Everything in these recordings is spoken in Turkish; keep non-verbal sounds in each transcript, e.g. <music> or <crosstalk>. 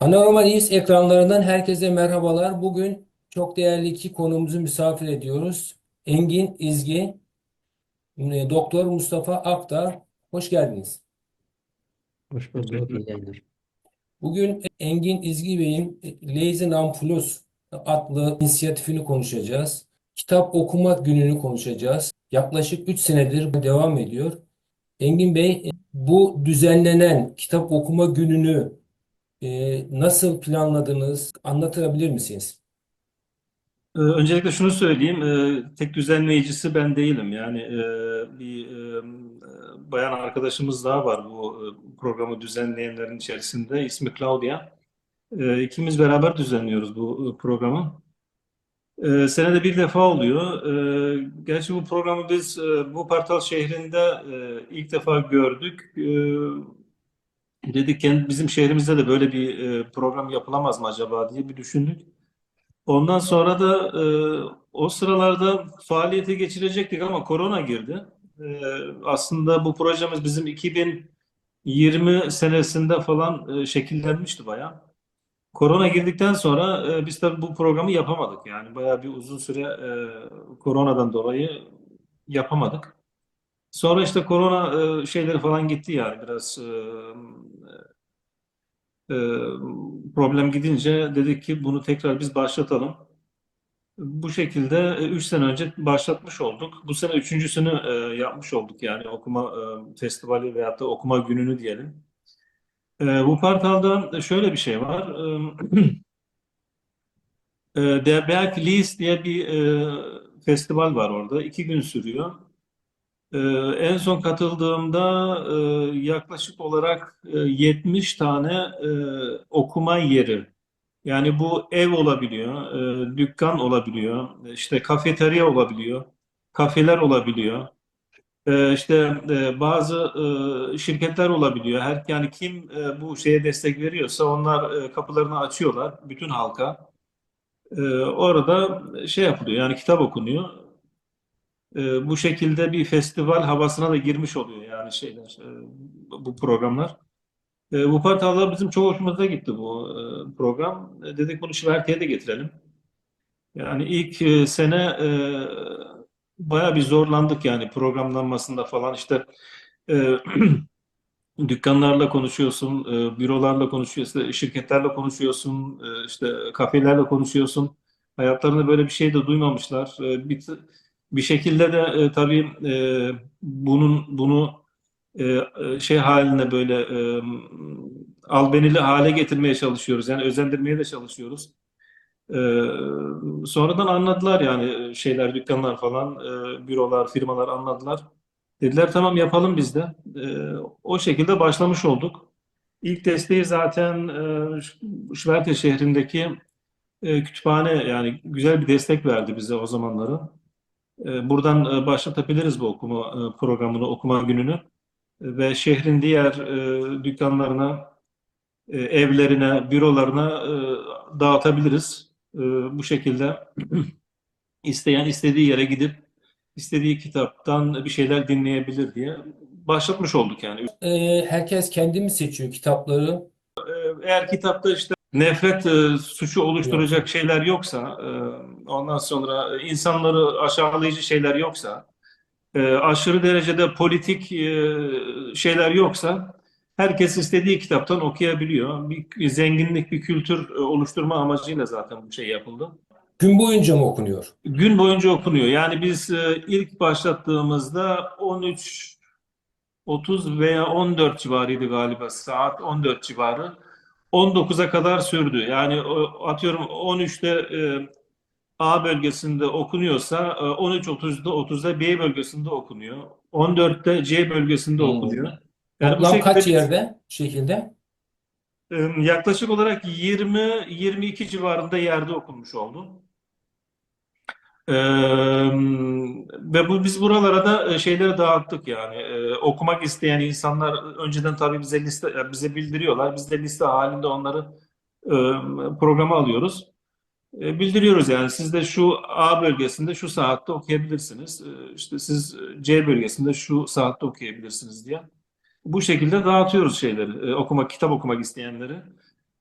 Anormaliz ekranlarından herkese merhabalar. Bugün çok değerli iki konuğumuzu misafir ediyoruz. Engin İzgi, e, Doktor Mustafa Aktar. Hoş geldiniz. Hoş bulduk. Bugün Engin İzgi Bey'in Lazy Non-Plus adlı inisiyatifini konuşacağız. Kitap okuma gününü konuşacağız. Yaklaşık 3 senedir devam ediyor. Engin Bey, bu düzenlenen kitap okuma gününü e, nasıl planladınız? Anlatabilir misiniz? Ee, Öncelikle şunu söyleyeyim, e, tek düzenleyicisi ben değilim. Yani e, bir e, bayan arkadaşımız daha var bu e, programı düzenleyenlerin içerisinde. İsmi Claudia. E, İkimiz beraber düzenliyoruz bu e, programı. E, Senede bir defa oluyor. E, Gerçi bu programı biz e, bu Partal şehrinde e, ilk defa gördük. Dedik kendi bizim şehrimizde de böyle bir e, program yapılamaz mı acaba diye bir düşündük. Ondan sonra da e, o sıralarda faaliyete geçirecektik ama korona girdi. E, aslında bu projemiz bizim 2020 senesinde falan e, şekillenmişti bayağı. Korona girdikten sonra e, biz tabii bu programı yapamadık. Yani bayağı bir uzun süre e, koronadan dolayı yapamadık. Sonra işte korona e, şeyleri falan gitti yani biraz e, e, problem gidince dedik ki bunu tekrar biz başlatalım. Bu şekilde 3 sene önce başlatmış olduk. Bu sene üçüncüsünü e, yapmış olduk yani okuma e, festivali veyahut da okuma gününü diyelim. E, bu portalda şöyle bir şey var. E, <clears throat> e, Der Berg Lies diye bir e, festival var orada. İki gün sürüyor. E, en son katıldığımda e, yaklaşık olarak e, 70 tane e, okuma yeri yani bu ev olabiliyor, e, dükkan olabiliyor, işte kafeterya olabiliyor, kafeler olabiliyor. E, işte e, bazı e, şirketler olabiliyor. Her yani kim e, bu şeye destek veriyorsa onlar e, kapılarını açıyorlar bütün halka. E, orada şey yapılıyor yani kitap okunuyor. E, bu şekilde bir festival havasına da girmiş oluyor yani şeyler, e, bu programlar. E, bu portalda bizim çok hoşumuza gitti bu e, program. E, dedik bunu Şiverte'ye de getirelim. Yani ilk e, sene e, bayağı bir zorlandık yani programlanmasında falan işte e, <clears throat> dükkanlarla konuşuyorsun, e, bürolarla konuşuyorsun, şirketlerle konuşuyorsun, e, işte kafelerle konuşuyorsun. Hayatlarında böyle bir şey de duymamışlar. E, bir, bir şekilde de e, tabii e, bunun bunu e, e, şey haline böyle e, albenili hale getirmeye çalışıyoruz. Yani özendirmeye de çalışıyoruz. E, sonradan anladılar yani şeyler, dükkanlar falan, e, bürolar, firmalar anladılar. Dediler tamam yapalım biz de. E, o şekilde başlamış olduk. İlk desteği zaten e, Şverte şehrindeki e, kütüphane yani güzel bir destek verdi bize o zamanları. E, buradan e, başlatabiliriz bu okuma e, programını, okuma gününü ve şehrin diğer e, dükkanlarına, e, evlerine, bürolarına e, dağıtabiliriz. E, bu şekilde <clears throat> isteyen istediği yere gidip istediği kitaptan bir şeyler dinleyebilir diye başlatmış olduk yani. E, herkes kendi mi seçiyor kitapları? Eğer kitapta işte nefret e, suçu oluşturacak şeyler yoksa, e, ondan sonra insanları aşağılayıcı şeyler yoksa, e, aşırı derecede politik e, şeyler yoksa herkes istediği kitaptan okuyabiliyor. Bir, bir zenginlik, bir kültür e, oluşturma amacıyla zaten bu şey yapıldı. Gün boyunca mı okunuyor? Gün boyunca okunuyor. Yani biz e, ilk başlattığımızda 13 30 veya 14 civarıydı galiba. Saat 14 civarı. 19'a kadar sürdü. Yani o- atıyorum 13'te e, A bölgesinde okunuyorsa e, 13.30'da 30'da B bölgesinde okunuyor. 14'te C bölgesinde Hmm. okunuyor. Yani bu Toplam şekilde kaç yerde bu şekilde? e, yaklaşık olarak 20-22 civarında yerde okunmuş oldu. E, ve bu biz buralara da şeyleri dağıttık yani E, okumak isteyen insanlar önceden tabii bize liste bize bildiriyorlar. Biz de liste halinde onları e, programa alıyoruz. E, bildiriyoruz yani siz de şu A bölgesinde şu saatte okuyabilirsiniz. E, işte siz C bölgesinde şu saatte okuyabilirsiniz diye. Bu şekilde dağıtıyoruz şeyleri. E, okuma, kitap okumak isteyenleri.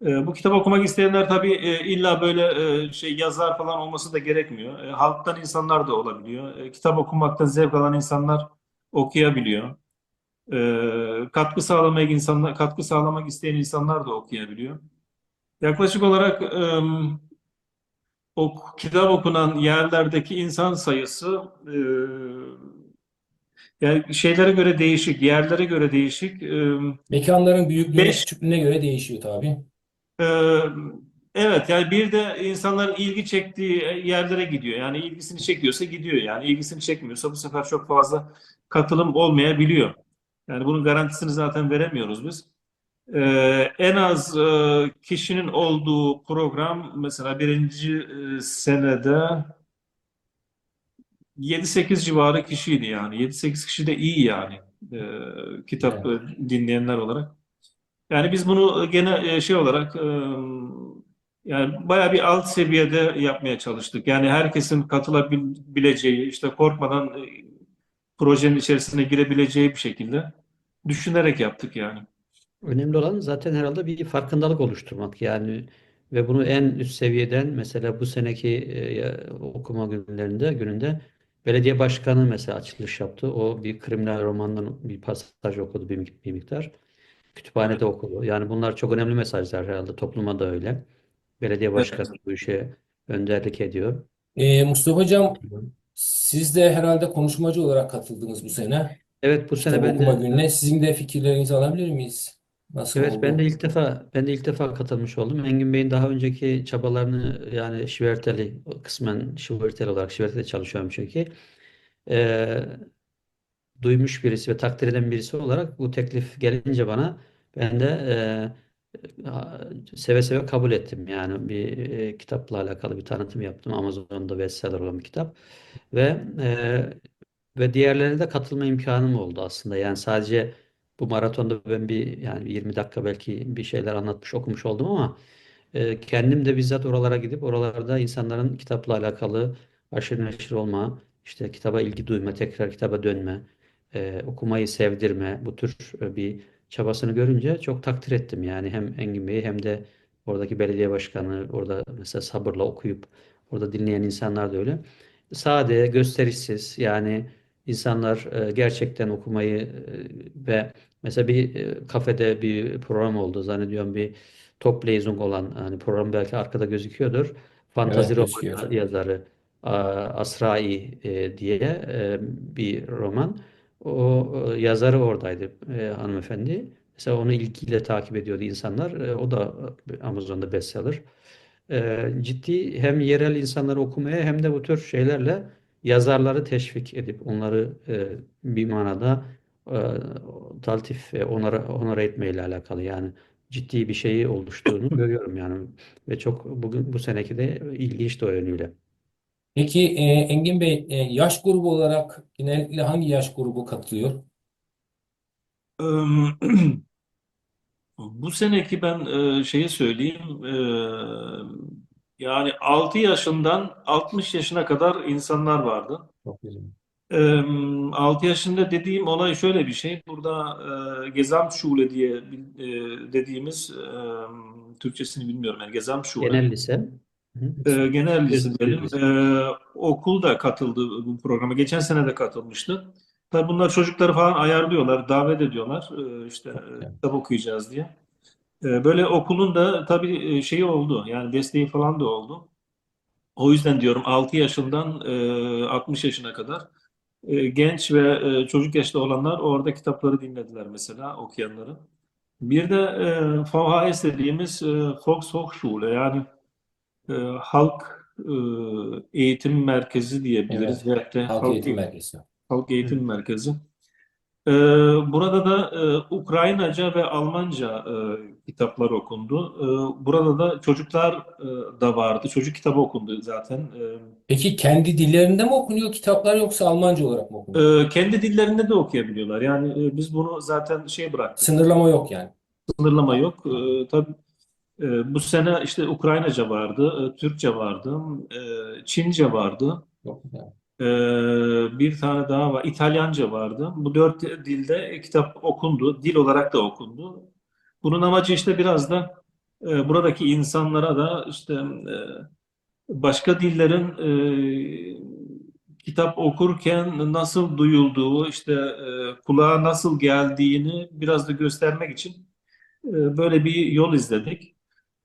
E, bu kitabı okumak isteyenler tabii e, illa böyle e, şey yazar falan olması da gerekmiyor. E, halktan insanlar da olabiliyor. E, kitap okumaktan zevk alan insanlar okuyabiliyor. E, katkı sağlamak insanlar, katkı sağlamak isteyen insanlar da okuyabiliyor. Yaklaşık olarak e, o kitap okunan yerlerdeki insan sayısı e, yani şeylere göre değişik, yerlere göre değişik. E, Mekanların büyüklüğüne, Beş- küçüklüğüne göre değişiyor tabii. Ee, evet yani bir de insanların ilgi çektiği yerlere gidiyor. Yani ilgisini çekiyorsa gidiyor. Yani ilgisini çekmiyorsa bu sefer çok fazla katılım olmayabiliyor. Yani bunun garantisini zaten veremiyoruz biz. Ee, en az e, kişinin olduğu program mesela birinci e, senede 7-8 civarı kişiydi yani. 7-8 kişi de iyi yani e, kitap Evet. dinleyenler olarak. Yani biz bunu gene e, şey olarak e, yani bayağı bir alt seviyede yapmaya çalıştık. Yani herkesin katılabileceği, işte korkmadan e, projenin içerisine girebileceği bir şekilde düşünerek yaptık yani. Önemli olan zaten herhalde bir farkındalık oluşturmak yani ve bunu en üst seviyeden mesela bu seneki e, okuma günlerinde gününde belediye başkanı mesela açılış yaptı. O bir kriminal romandan bir pasaj okudu bir miktar. Kütüphanede okudu. Yani bunlar çok önemli mesajlar herhalde topluma da öyle. Belediye başkanı bu işe önderlik ediyor. Ee, Mustafa Hocam siz de herhalde konuşmacı olarak katıldınız bu sene. Evet bu sene Kitap ben okuma de gününe. Sizin de fikirlerinizi alabilir miyiz? Nasıl Evet ben oldu? de ilk defa ben de ilk defa katılmış oldum. Engin Bey'in daha önceki çabalarını yani şiverteli kısmen şiverteli olarak şivertede çalışıyorum çünkü. Ee, duymuş birisi ve takdir eden birisi olarak bu teklif gelince bana ben de e, seve seve kabul ettim. Yani bir e, kitapla alakalı bir tanıtım yaptım. Amazon'da bestseller olan bir kitap ve e, ve diğerlerine de katılma imkanım oldu aslında. Yani sadece bu maratonda ben bir yani 20 dakika belki bir şeyler anlatmış okumuş oldum ama e, kendim de bizzat oralara gidip oralarda insanların kitapla alakalı aşırı neşir olma, işte kitaba ilgi duyma, tekrar kitaba dönme, e, okumayı sevdirme bu tür e, bir çabasını görünce çok takdir ettim. Yani hem Engin Bey'i hem de oradaki belediye başkanı orada mesela sabırla okuyup orada dinleyen insanlar da öyle. Sade, gösterişsiz yani insanlar e, gerçekten okumayı e, ve mesela bir e, kafede bir program oldu zannediyorum bir Top-Lesung olan hani program belki arkada gözüküyordur. Fantazi Evet, roman yazarı Asrai e, diye e, bir roman. O e, yazarı oradaydı e, hanımefendi. Mesela onu ilgiyle takip ediyordu insanlar. E, o da e, Amazon'da bestseller. E, ciddi hem yerel insanları okumaya hem de bu tür şeylerle yazarları teşvik edip onları e, bir manada e, taltif ve onara, onara etmeyle alakalı yani ciddi bir şeyi oluştuğunu görüyorum yani ve çok bugün bu seneki de ilginç de o yönüyle. Peki e, Engin Bey e, yaş grubu olarak genellikle hangi yaş grubu katılıyor? <clears throat> Bu seneki ben e, şeyi söyleyeyim. e, yani 6 yaşından 60 yaşına kadar insanlar vardı. Çok güzel. Ee, 6 yaşında dediğim olay şöyle bir şey. Burada e, Gesamtschule diye bil- e, dediğimiz e, Türkçesini bilmiyorum yani Gesamtschule. Genel lise. E, genel lise üst- E, okul da katıldı bu programa. Geçen sene de katılmıştı. Tabii bunlar çocukları falan ayarlıyorlar, davet ediyorlar. E, işte kitap okuyacağız diye. E, böyle okulun da tabii e, şeyi oldu. Yani desteği falan da oldu. O yüzden diyorum 6 yaşından e, 60 yaşına kadar e, genç ve e, çocuk yaşta olanlar orada kitapları dinlediler mesela okuyanları. Bir de e, VHS dediğimiz e, Volkshochschule yani e, halk e, eğitim merkezi diyebiliriz. Evet. Veyahut da Halk halk, Eğitim Merkezi. halk eğitim merkezi. E, burada da e, Ukraynaca ve Almanca e, kitaplar okundu. E, burada da çocuklar e, da vardı. Çocuk kitabı okundu zaten. E, Peki kendi dillerinde mi okunuyor kitaplar yoksa Almanca olarak mı okunuyor? Ee, kendi dillerinde de okuyabiliyorlar. Yani e, biz bunu zaten şey bıraktık. Sınırlama yok yani. Sınırlama yok. Ee, tabii e, bu sene işte Ukraynaca vardı, e, Türkçe vardı, e, Çince vardı. Ee, bir tane daha var. İtalyanca vardı. Bu dört dilde kitap okundu. Dil olarak da okundu. Bunun amacı işte biraz da e, buradaki insanlara da işte e, başka dillerin e, kitap okurken nasıl duyulduğu, işte e, kulağa nasıl geldiğini biraz da göstermek için e, böyle bir yol izledik.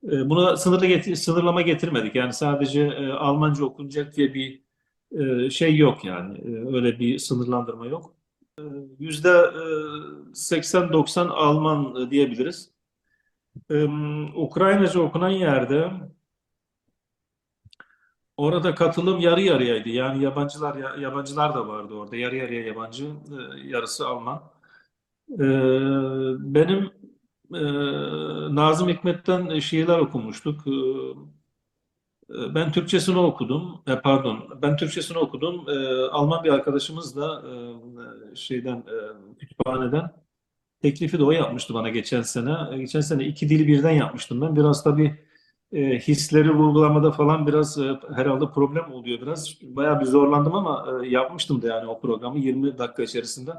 E, buna sınırlı getir, sınırlama getirmedik. Yani sadece e, Almanca okunacak diye bir e, şey yok yani. E, öyle bir sınırlandırma yok. E, Yüzde e, 80-90 Alman e, diyebiliriz. E, Ukraynaca okunan yerde orada katılım yarı yarıyaydı. Yani yabancılar ya- yabancılar da vardı orada. Yarı yarıya yabancı, e, yarısı Alman. E, benim e, Nazım Hikmet'ten şiirler okumuştuk. E, e, Ben Türkçesini okudum. E, pardon, ben Türkçesini okudum. E, Alman bir arkadaşımız da e, şeyden e, kütüphaneden teklifi de o yapmıştı bana geçen sene. Geçen sene iki dili birden yapmıştım ben. Biraz tabii e, hisleri vurgulamada falan biraz e, herhalde problem oluyor biraz. Bayağı bir zorlandım ama e, yapmıştım da yani o programı 20 dakika içerisinde.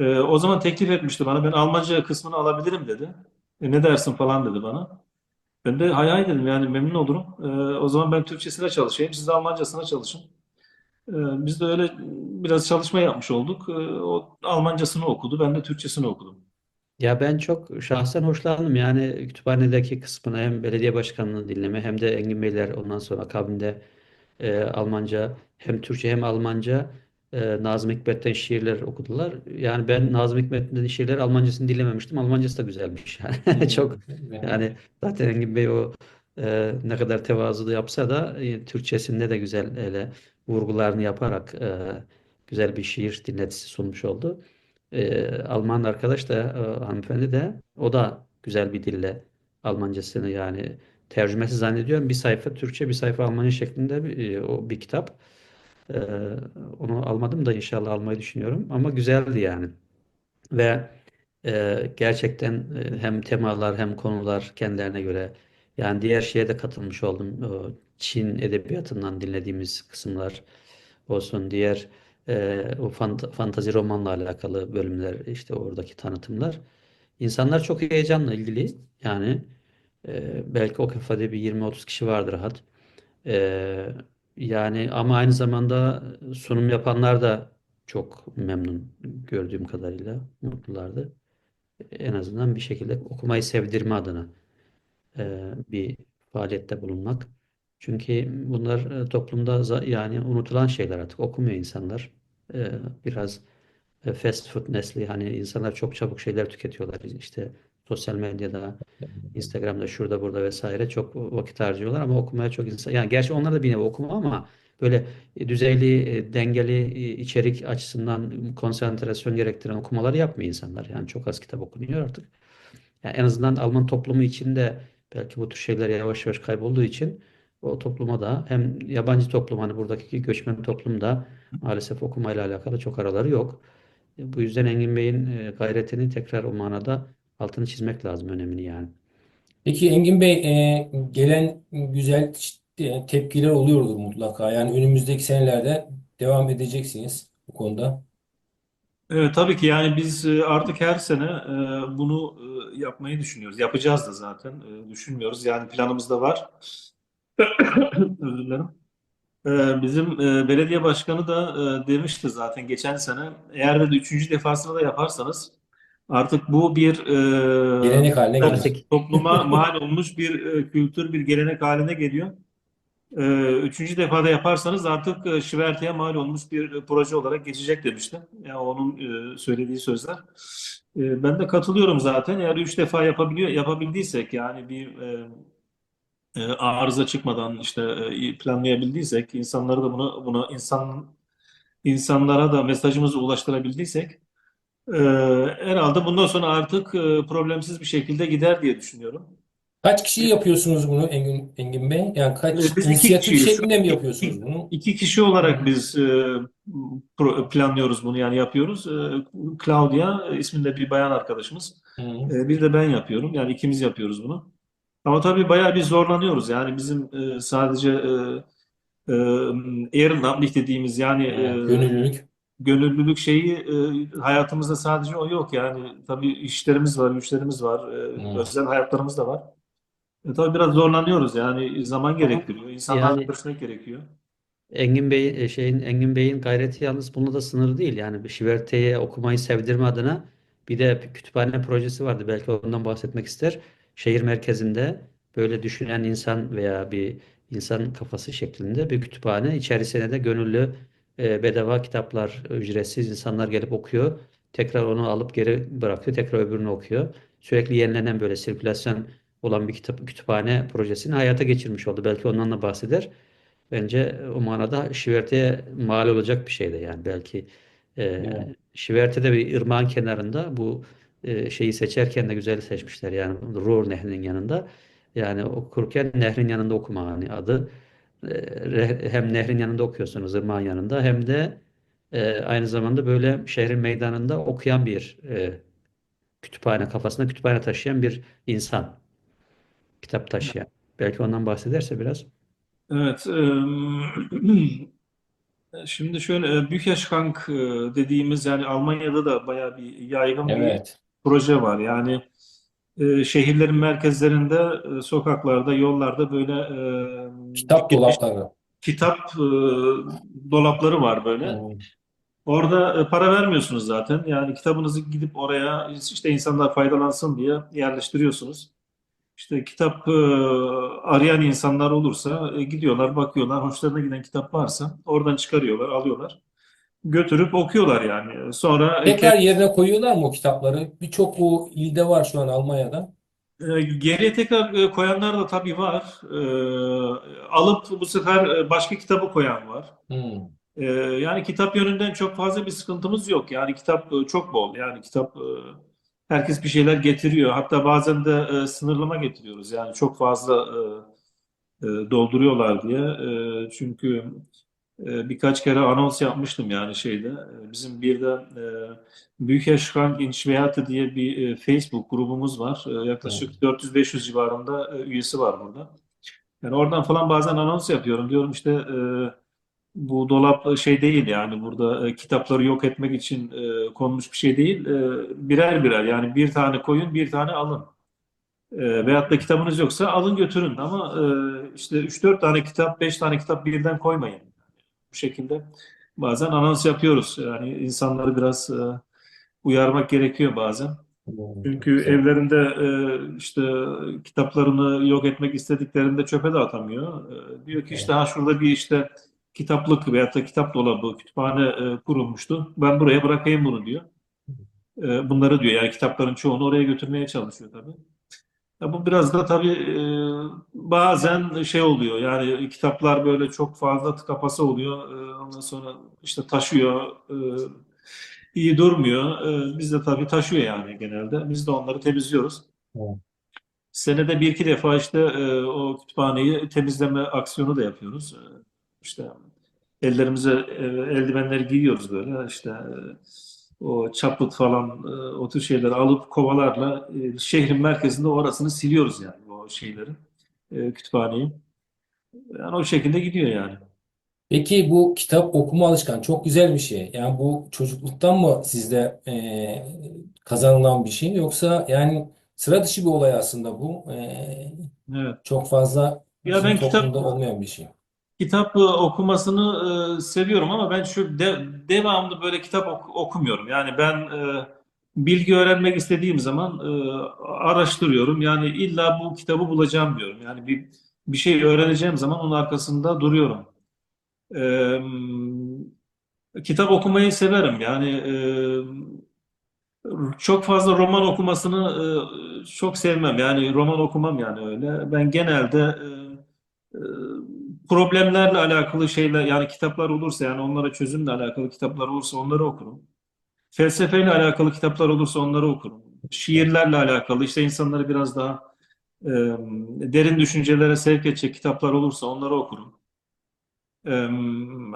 E, o zaman teklif etmişti bana. Ben Almanca kısmını alabilirim dedi. E, ne dersin falan dedi bana. Ben de hay hay dedim yani memnun olurum. E, o zaman ben Türkçesine çalışayım. Siz de Almancasına çalışın. E, biz de öyle biraz çalışma yapmış olduk. E, o Almancasını okudu. Ben de Türkçesini okudum. Ya ben çok şahsen hoşlandım. Yani kütüphanedeki kısmını hem belediye başkanını dinleme hem de Engin Beyler ondan sonra akabinde e, Almanca hem Türkçe hem Almanca e, Nazım Hikmet'ten şiirler okudular. Yani ben Nazım Hikmet'ten şiirler Almancasını dinlememiştim. Almancası da güzelmiş. <laughs> Yani çok yani zaten Engin Bey o e, ne kadar tevazu yapsa da e, Türkçesinde de güzel ele vurgularını yaparak e, güzel bir şiir dinletisi sunmuş oldu. E, Alman arkadaş da e, hanımefendi de o da güzel bir dille Almancasını yani tercümesi zannediyorum bir sayfa Türkçe bir sayfa Almanca şeklinde bir, e, o bir kitap. E, onu almadım da inşallah almayı düşünüyorum ama güzeldi yani. Ve e, gerçekten e, hem temalar hem konular kendilerine göre yani diğer şeye de katılmış oldum. O Çin edebiyatından dinlediğimiz kısımlar olsun diğer e, o fant fantazi romanla alakalı bölümler işte oradaki tanıtımlar. İnsanlar çok heyecanla ilgili yani e, belki o kafede bir 20-30 kişi vardır rahat. E, yani ama aynı zamanda sunum yapanlar da çok memnun gördüğüm kadarıyla mutlulardı. En azından bir şekilde okumayı sevdirme adına e, bir faaliyette bulunmak. Çünkü bunlar e, toplumda yani unutulan şeyler artık okumuyor insanlar. E, biraz e, fast food nesli hani insanlar çok çabuk şeyler tüketiyorlar. İşte sosyal medyada, Instagram'da, şurada burada vesaire çok vakit harcıyorlar ama okumaya çok insan yani gerçi onlar da bir nevi okuma ama böyle düzeyli, e, dengeli e, içerik açısından konsantrasyon gerektiren okumaları yapmıyor insanlar. Yani çok az kitap okunuyor artık. Yani en azından Alman toplumu içinde belki bu tür şeyler yavaş yavaş kaybolduğu için o topluma da hem yabancı toplum hani buradaki göçmen toplum da maalesef okumayla alakalı çok araları yok. E, Bu yüzden Engin Bey'in e, gayretini tekrar o manada altını çizmek lazım önemini yani. Peki Engin Bey e, gelen güzel e, tepkiler oluyordur mutlaka. Yani önümüzdeki senelerde devam edeceksiniz bu konuda. Evet, tabii ki yani biz e, artık her sene e, bunu e, yapmayı düşünüyoruz. Yapacağız da zaten. E, Düşünmüyoruz. Yani planımızda var. <coughs> Özür dilerim. E, Bizim e, belediye başkanı da e, demişti zaten geçen sene. Eğer de üçüncü defasını da yaparsanız artık bu bir e, Gelenek haline gelir. Artık topluma <laughs> mal olmuş bir e, kültür, bir gelenek haline geliyor. E, Üçüncü defada yaparsanız artık e, Şiverte'ye mal olmuş bir e, proje olarak geçecek demişti. Yani onun e, söylediği sözler. E, Ben de katılıyorum zaten. Eğer üç defa yapabiliyor, yapabildiysek yani bir e, e, arıza çıkmadan işte e, planlayabildiysek, insanları da buna buna insan insanlara da mesajımızı ulaştırabildiysek e, herhalde bundan sonra artık e, problemsiz bir şekilde gider diye düşünüyorum. Kaç kişi yapıyorsunuz bunu Engin, Engin Bey? Yani kaç Ee, Biz iki inisiyatif kişiyiz. şeklinde mi yapıyorsunuz bunu? iki kişi olarak biz e, pro- planlıyoruz bunu yani yapıyoruz. E, Claudia isminde bir bayan arkadaşımız. Hı. E, bir de ben yapıyorum. Yani ikimiz yapıyoruz bunu. Ama tabii bayağı bir zorlanıyoruz. Yani bizim e, sadece e, e, Ehrenamt dediğimiz yani e, Gönüllülük. Gönüllülük şeyi e, hayatımızda sadece o yok. Yani tabii işlerimiz var, güçlerimiz var, e, Hı. özel hayatlarımız da var. E, tabii biraz zorlanıyoruz yani zaman gerektiriyor. İnsanlarla Yani görüşmek gerekiyor. Engin Bey e, şeyin Engin Bey'in gayreti yalnız bununla da sınırlı değil. Yani bir Şiverte'ye okumayı sevdirme adına bir de kütüphane projesi vardı. Belki ondan bahsetmek ister. Şehir merkezinde böyle düşünen insan veya bir insan kafası şeklinde bir kütüphane. İçerisine de gönüllü e, bedava kitaplar ücretsiz insanlar gelip okuyor. Tekrar onu alıp geri bırakıyor. Tekrar öbürünü okuyor. Sürekli yenilenen böyle sirkülasyon olan bir kitap kütüphane projesini hayata geçirmiş oldu. Belki ondan da bahseder. Bence o manada Şiverte'ye mal olacak bir şey de yani belki e, Evet. Şiverte'de bir ırmağın kenarında bu e, şeyi seçerken de güzel seçmişler yani Ruhr Nehri'nin yanında yani okurken nehrin yanında okuma hani adı hem nehrin yanında okuyorsunuz ırmağın yanında hem de e, aynı zamanda böyle şehrin meydanında okuyan bir e, kütüphane kafasında kütüphane taşıyan bir insan kitap taşıyan belki ondan bahsederse biraz. Evet. e, <clears throat> şimdi şöyle e, Bücherschrank e, dediğimiz yani Almanya'da da bayağı bir yaygın bir Evet. proje var. Yani e, şehirlerin merkezlerinde, e, sokaklarda, yollarda böyle e, Kitap dolapları. kitap e, dolapları var böyle. Hmm. Orada e, para vermiyorsunuz zaten. Yani kitabınızı gidip oraya işte insanlar faydalansın diye yerleştiriyorsunuz. İşte kitap e, arayan insanlar olursa e, gidiyorlar, bakıyorlar. Hoşlarına giden kitap varsa oradan çıkarıyorlar, alıyorlar. Götürüp okuyorlar yani. Sonra Tekrar yerine koyuyorlar mı o kitapları? Birçok bu ilde var şu an Almanya'da. E, Geriye tekrar e, koyanlar da tabii var. E, alıp bu sefer e, başka kitabı koyan var. Hmm. E, yani kitap yönünden çok fazla bir sıkıntımız yok. Yani kitap e, çok bol. Yani kitap e, herkes bir şeyler getiriyor. Hatta bazen de e, sınırlama getiriyoruz. Yani çok fazla e, e, dolduruyorlar diye. E, çünkü birkaç kere anons yapmıştım yani şeyde. E, bizim bir de e, Bücherschrank in Schwerte diye bir e, Facebook grubumuz var. E, yaklaşık 400-500 civarında e, üyesi var burada. Yani oradan falan bazen anons yapıyorum. Diyorum işte bu dolap şey değil yani burada kitapları yok etmek için konmuş bir şey değil. Birer birer yani bir tane koyun bir tane alın. E, veyahut da kitabınız yoksa alın götürün ama e, işte 3-4 tane kitap 5 tane kitap birden koymayın. Bu şekilde bazen anons yapıyoruz. Yani insanları biraz e, uyarmak gerekiyor bazen. Çünkü evlerinde e, işte kitaplarını yok etmek istediklerinde çöpe de atamıyor. E, diyor ki işte ha şurada bir işte kitaplık veyahut da kitap dolabı, kütüphane e, kurulmuştu. Ben buraya bırakayım bunu diyor. E, bunları diyor yani kitapların çoğunu oraya götürmeye çalışıyor tabii. Ya bu biraz da tabii e, bazen şey oluyor yani kitaplar böyle çok fazla tıka basa oluyor. E, ondan sonra işte taşıyor. E, iyi durmuyor. E, biz de tabii taşıyor yani genelde. Biz de onları temizliyoruz. Evet. Senede bir iki defa işte e, o kütüphaneyi temizleme aksiyonu da yapıyoruz. E, işte ellerimize e, eldivenleri giyiyoruz böyle işte e, o çaput falan e, o tür şeyleri alıp kovalarla e, şehrin merkezinde orasını siliyoruz yani o şeyleri e, kütüphaneyi. Yani o şekilde gidiyor yani. Peki bu kitap okuma alışkanlığı çok güzel bir şey. Yani bu çocukluktan mı sizde e, kazanılan bir şey yoksa yani sıra dışı bir olay aslında bu. E, Evet. çok fazla Ya bizim ben kitap toplumda olmayan bir şey. Kitap e, okumasını e, seviyorum ama ben şu de- devamlı böyle kitap ok- okumuyorum. Yani ben e, bilgi öğrenmek istediğim zaman e, araştırıyorum. Yani illa bu kitabı bulacağım diyorum. Yani bir bir şey öğreneceğim zaman onun arkasında duruyorum. E, kitap okumayı severim. Yani e, çok fazla roman okumasını e, çok sevmem. Yani roman okumam yani öyle. Ben genelde e, e, problemlerle alakalı şeyler yani kitaplar olursa yani onlara çözümle alakalı kitaplar olursa onları okurum. Felsefeyle alakalı kitaplar olursa onları okurum. Şiirlerle alakalı işte insanları biraz daha e, derin düşüncelere sevk edecek kitaplar olursa onları okurum. E,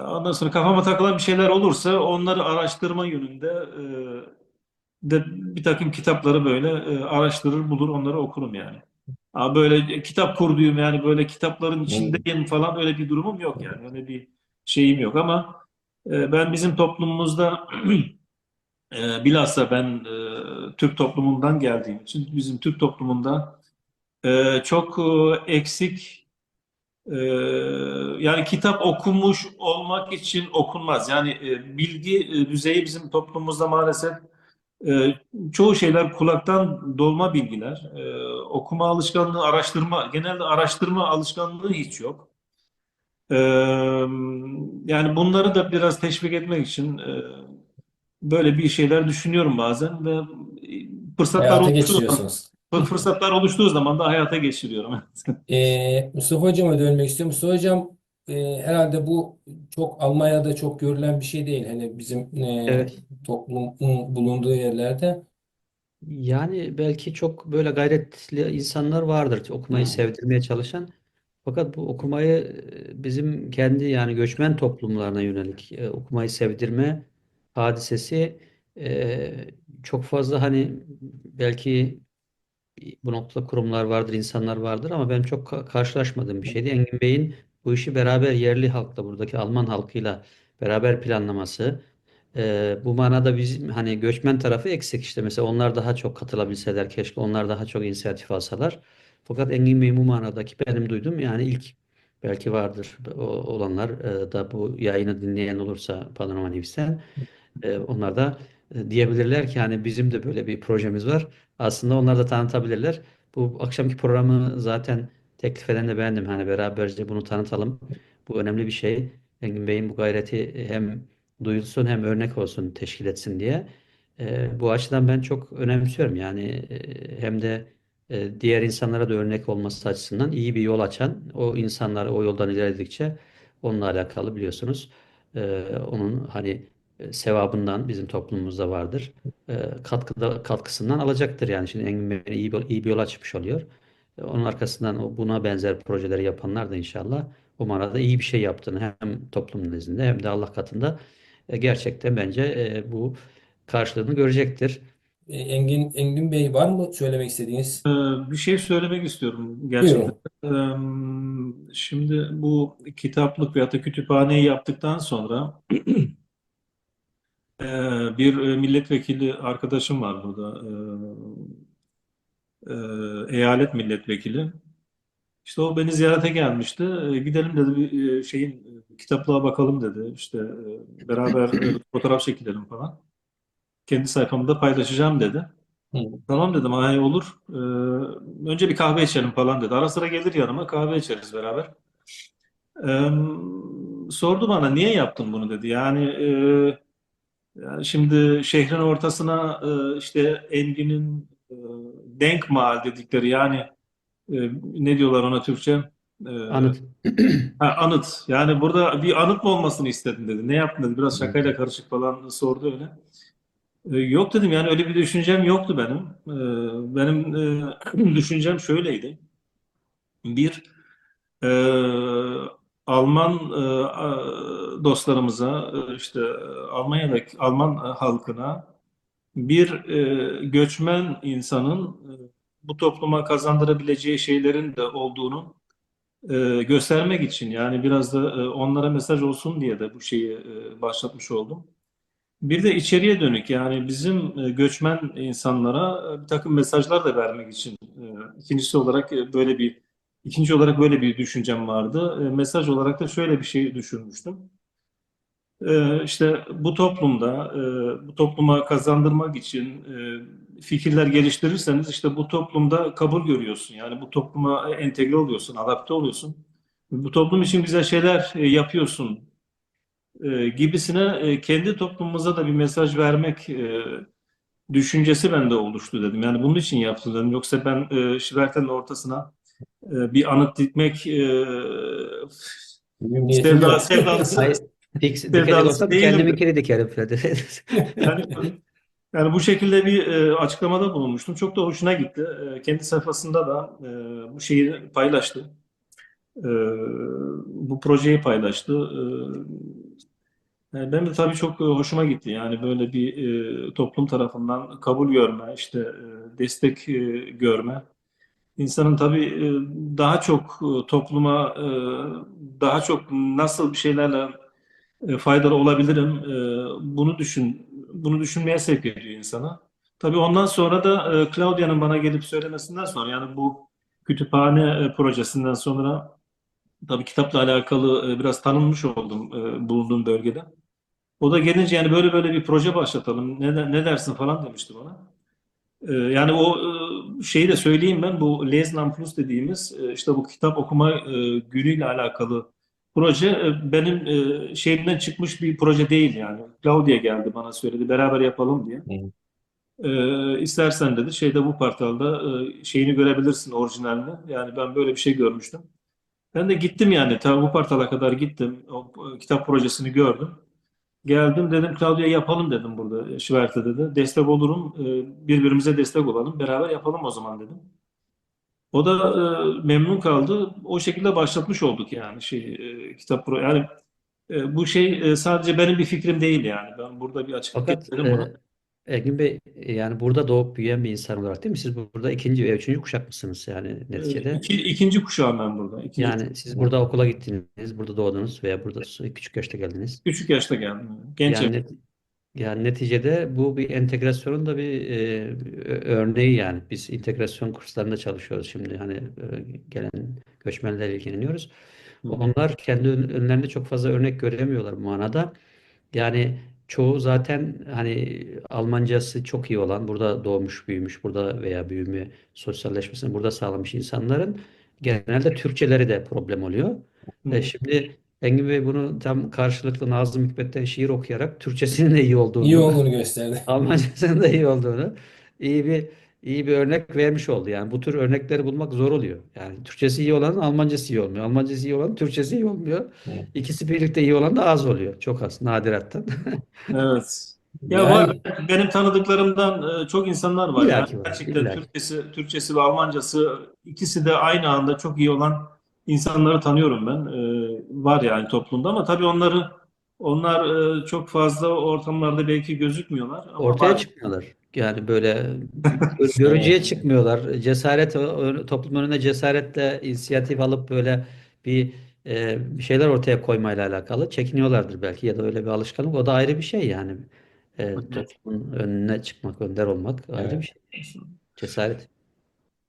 ondan sonra kafama takılan bir şeyler olursa onları araştırma yönünde e, de bir takım kitapları böyle e, araştırır bulur onları okurum yani. Ama böyle kitap kurduğum yani böyle kitapların içindeyim falan öyle bir durumum yok yani. Öyle bir şeyim yok ama e, ben bizim toplumumuzda <clears throat> e, bilhassa ben e, Türk toplumundan geldiğim için bizim Türk toplumunda e, çok e, eksik e, yani kitap okumuş olmak için okunmaz. Yani e, bilgi e, düzeyi bizim toplumumuzda maalesef e, çoğu şeyler kulaktan dolma bilgiler. E, okuma alışkanlığı, araştırma, genelde araştırma alışkanlığı hiç yok. E, yani bunları da biraz teşvik etmek için e, böyle bir şeyler düşünüyorum bazen ve fırsatlar Hayata geçiriyorsunuz. fırsatlar oluştuğu zaman da hayata geçiriyorum. <laughs> Ee, Mustafa Hocam'a dönmek istiyorum. Mustafa Hocam e, herhalde bu çok Almanya'da çok görülen bir şey değil. Hani bizim e, Evet. toplumun bulunduğu yerlerde. Yani belki çok böyle gayretli insanlar vardır okumayı Hı. sevdirmeye çalışan. Fakat bu okumayı e, bizim kendi yani göçmen toplumlarına yönelik e, okumayı sevdirme hadisesi e, çok fazla hani belki bu noktada kurumlar vardır, insanlar vardır ama ben çok ka- karşılaşmadığım bir şeydi. Engin Bey'in bu işi beraber yerli halkla, buradaki Alman halkıyla beraber planlaması. Ee, bu manada bizim hani göçmen tarafı eksik işte. Mesela onlar daha çok katılabilseler, keşke onlar daha çok inisiyatif alsalar. Fakat Engin Bey'in bu manadaki benim duydum yani ilk belki vardır o- olanlar e, da bu yayını dinleyen olursa Panorama News'ten e, onlar da e, diyebilirler ki hani bizim de böyle bir projemiz var. Aslında onlar da tanıtabilirler. Bu akşamki programı zaten teklif eden de bendim. Hani beraberce bunu tanıtalım. Bu önemli bir şey. Engin Bey'in bu gayreti hem duyulsun hem örnek olsun, teşkil etsin diye. E, bu açıdan ben çok önemsiyorum. Yani e, hem de e, diğer insanlara da örnek olması açısından iyi bir yol açan, o insanlar o yoldan ilerledikçe onunla alakalı biliyorsunuz. e, onun hani e, sevabından bizim toplumumuzda vardır. E, katkıda katkısından alacaktır yani. Şimdi Engin Bey iyi iyi bir yol açmış oluyor. E, Onun arkasından o buna benzer projeleri yapanlar da inşallah o manada iyi bir şey yaptığını hem toplum nezdinde hem de Allah katında e, gerçekten bence e, bu karşılığını görecektir. Engin Engin Bey var mı söylemek istediğiniz? Bir şey söylemek istiyorum gerçekten. Buyurun. Şimdi bu kitaplık veyahut da kütüphaneyi yaptıktan sonra <clears throat> bir milletvekili arkadaşım var burada. E, Eyalet milletvekili. İşte o beni ziyarete gelmişti. Ee, Gidelim dedi bir e, şeyin e, kitaplığa bakalım dedi. İşte e, beraber e, <clears throat> fotoğraf çekilelim falan. Kendi sayfamda paylaşacağım dedi. Hı. Tamam dedim ay olur. Ee, önce bir kahve içelim falan dedi. Ara sıra gelir yanıma kahve içeriz beraber. Ee, sordu bana niye yaptın bunu dedi. Yani, e, yani şimdi şehrin ortasına e, işte Engin'in e, Denkmal dedikleri yani e, ne diyorlar ona Türkçe? E, Anıt. <clears throat> ha, anıt. Yani burada bir anıt mı olmasını istedin dedi. Ne yaptın dedi. Biraz şakayla karışık falan sordu öyle. E, Yok dedim yani öyle bir düşüncem yoktu benim. E, Benim e, <clears throat> düşüncem şöyleydi. Bir, e, Alman e, dostlarımıza işte Almanya'daki Alman halkına bir e, göçmen insanın e, bu topluma kazandırabileceği şeylerin de olduğunu e, göstermek için yani biraz da e, onlara mesaj olsun diye de bu şeyi e, başlatmış oldum. Bir de içeriye dönük yani bizim e, göçmen insanlara e, bir takım mesajlar da vermek için e, ikincisi olarak e, böyle bir ikinci olarak böyle bir düşüncem vardı. E, Mesaj olarak da şöyle bir şey düşünmüştüm. E, işte bu toplumda e, bu topluma kazandırmak için e, fikirler geliştirirseniz işte bu toplumda kabul görüyorsun. Yani bu topluma entegre oluyorsun, adapte oluyorsun. Bu toplum için güzel şeyler e, yapıyorsun gibisine kendi toplumumuza da bir mesaj vermek düşüncesi bende oluştu dedim. Yani bunun için yaptım dedim. Yoksa ben Şivertel'in ortasına bir anıt dikmek e, Benim dik, sevdalısı olsam değilim. kendiminkini dikerim falan. <laughs> Yani, yani bu şekilde bir e, açıklamada bulunmuştum. Çok da hoşuna gitti. E, kendi sayfasında da e, bu şeyi paylaştı. E, bu projeyi paylaştı. E, Yani benim de tabii çok hoşuma gitti. Yani böyle bir e, toplum tarafından kabul görme, işte e, destek e, görme. İnsanın tabii e, daha çok e, topluma e, daha çok nasıl bir şeylerle e, faydalı olabilirim e, bunu düşün bunu düşünmeye sevk ediyor insana. Tabii ondan sonra da e, Claudia'nın bana gelip söylemesinden sonra yani bu kütüphane projesinden sonra tabii kitapla alakalı biraz tanınmış oldum bulunduğum bölgede. O da gelince yani böyle böyle bir proje başlatalım. Ne, ne dersin falan demişti bana. Yani o şeyi de söyleyeyim ben bu Les Plus dediğimiz işte bu kitap okuma günüyle alakalı proje e, benim e, şeyimden çıkmış bir proje değil yani. Claudia geldi bana söyledi beraber yapalım diye. Hı. Ee, istersen dedi şeyde bu portalda e, şeyini görebilirsin orijinalini. Yani ben böyle bir şey görmüştüm. Ben de gittim yani tabii bu portala kadar gittim. O kitap projesini gördüm. Geldim dedim Claudia yapalım dedim burada Şiver'te dedi. Destek olurum. birbirimize destek olalım. Beraber yapalım o zaman dedim. O da e, memnun kaldı. O şekilde başlatmış olduk yani şey e, kitap pro yani e, bu şey e, sadece benim bir fikrim değil yani. Ben burada bir açıklık Fakat getirdim buna. e, Bey yani burada doğup büyüyen bir insan olarak değil mi? Siz burada ikinci ve üçüncü kuşak mısınız yani neticede? iki, ikinci kuşağım ben burada. İkinci Yani siz burada okula gittiniz, burada doğdunuz veya burada küçük yaşta geldiniz. küçük yaşta geldim. Genç Yani, net- yani neticede bu bir entegrasyonun da bir e, örneği yani. Biz integrasyon kurslarında çalışıyoruz şimdi hani e, gelen göçmenlerle ilgileniyoruz. Hı. Onlar kendi ön- önlerinde çok fazla örnek göremiyorlar bu manada. Yani çoğu zaten hani Almancası çok iyi olan, burada doğmuş, büyümüş, burada veya büyüme, sosyalleşmesini burada sağlamış insanların genelde Türkçeleri de problem oluyor. Hı. E, şimdi Engin Bey bunu tam karşılıklı Nazım Hikmet'ten şiir okuyarak Türkçesinin de iyi olduğunu, İyi olduğunu gösterdi. <laughs> Almancasının da iyi olduğunu iyi bir iyi bir örnek vermiş oldu. Yani bu tür örnekleri bulmak zor oluyor. Yani Türkçesi iyi olanın Almancası iyi olmuyor. Almancası iyi olanın Türkçesi iyi olmuyor. Hı. İkisi birlikte iyi olan da az oluyor. Çok az, nadirattan. <laughs> Evet. Ya Yani- var benim tanıdıklarımdan e, çok insanlar var yani ki var, gerçekten illa ki. Türkçesi, Türkçesi ve Almancası ikisi de aynı anda çok iyi olan insanları tanıyorum ben. E, var yani toplumda ama tabii onları onlar e, çok fazla ortamlarda belki gözükmüyorlar ama Ortaya var. çıkmıyorlar. Yani böyle <laughs> gö- görücüye çıkmıyorlar. Cesaret toplum önüne cesaretle inisiyatif alıp böyle bir e, bir şeyler ortaya koymayla alakalı çekiniyorlardır belki ya da öyle bir alışkanlık. O da ayrı bir şey yani. E, toplumun önüne çıkmak, önder olmak ayrı Evet. bir şey. Cesaret.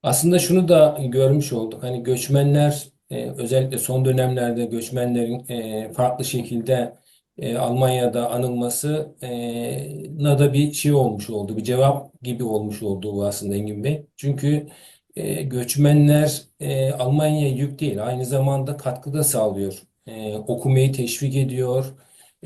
Aslında şunu da görmüş olduk. Hani göçmenler e, özellikle son dönemlerde göçmenlerin e, farklı şekilde e, Almanya'da anılması e, na da bir şey olmuş oldu. Bir cevap gibi olmuş oldu bu aslında Engin Bey. Çünkü e, göçmenler e, Almanya'ya yük değil. Aynı zamanda katkı da sağlıyor. E, okumayı teşvik ediyor.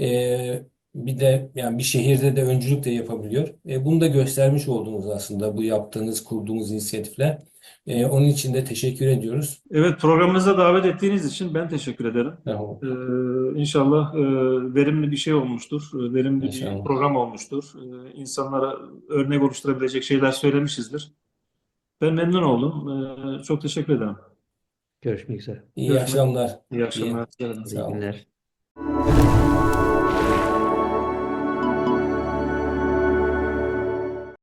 E, bir de yani bir şehirde de öncülük de yapabiliyor. E, bunu da göstermiş oldunuz aslında bu yaptığınız, kurduğunuz inisiyatifle. E, onun için de teşekkür ediyoruz. Evet programımıza davet ettiğiniz için ben teşekkür ederim. Tamam. Ee, inşallah e, verimli bir şey olmuştur. e, Verimli bir İnşallah. program olmuştur. Ee, insanlara örnek oluşturabilecek şeyler söylemişizdir. Ben memnun oldum. Ee, çok teşekkür ederim. Görüşmek üzere. İyi Görüşmek- akşamlar. İyi akşamlar. İyi olun. günler.